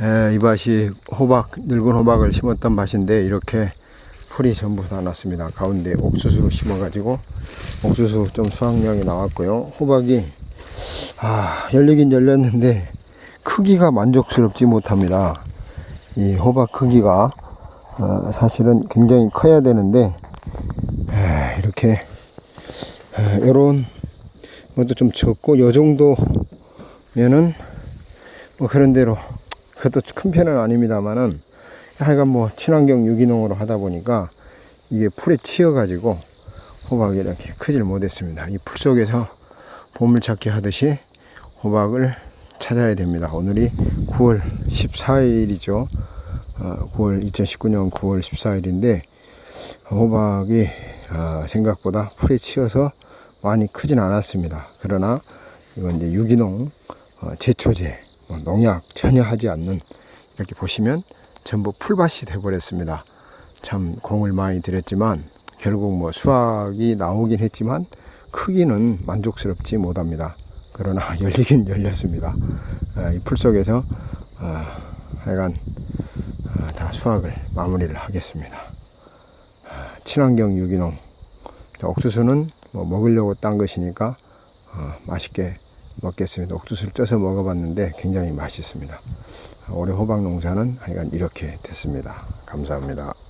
에, 이 밭이 호박, 늙은 호박을 심었던 밭인데 이렇게 풀이 전부 다 났습니다. 가운데 옥수수 심어 가지고 옥수수 좀 수확량이 나왔고요. 호박이 아, 열리긴 열렸는데 크기가 만족스럽지 못합니다. 이 호박 크기가 어, 사실은 굉장히 커야 되는데 에, 이렇게 이런 것도 좀 적고 요 정도면은 뭐 그런 대로 그것도 큰 편은 아닙니다만은 하여간 뭐 친환경 유기농으로 하다 보니까 이게 풀에 치여 가지고 호박이 이렇게 크질 못했습니다. 이 풀 속에서 보물찾기 하듯이 호박을 찾아야 됩니다. 오늘이 9월 14일이죠. 어, 9월 2019년 9월 14일인데 호박이 어, 생각보다 풀에 치여서 많이 크진 않았습니다. 그러나 이건 이제 유기농 어, 제초제 뭐 농약 전혀 하지 않는 이렇게 보시면 전부 풀밭이 되어버렸습니다. 참 공을 많이 들였지만 결국 뭐 수확이 나오긴 했지만 크기는 만족스럽지 못합니다. 그러나 열리긴 열렸습니다. 아, 이풀 속에서 아, 하여간 아, 다 수확을 마무리를 하겠습니다. 아, 친환경 유기농 자, 옥수수는 뭐 먹으려고 딴 것이니까 어, 맛있게 먹겠습니다. 옥수수를 쪄서 먹어봤는데 굉장히 맛있습니다. 올해 호박 농사는 하여간 이렇게 됐습니다. 감사합니다.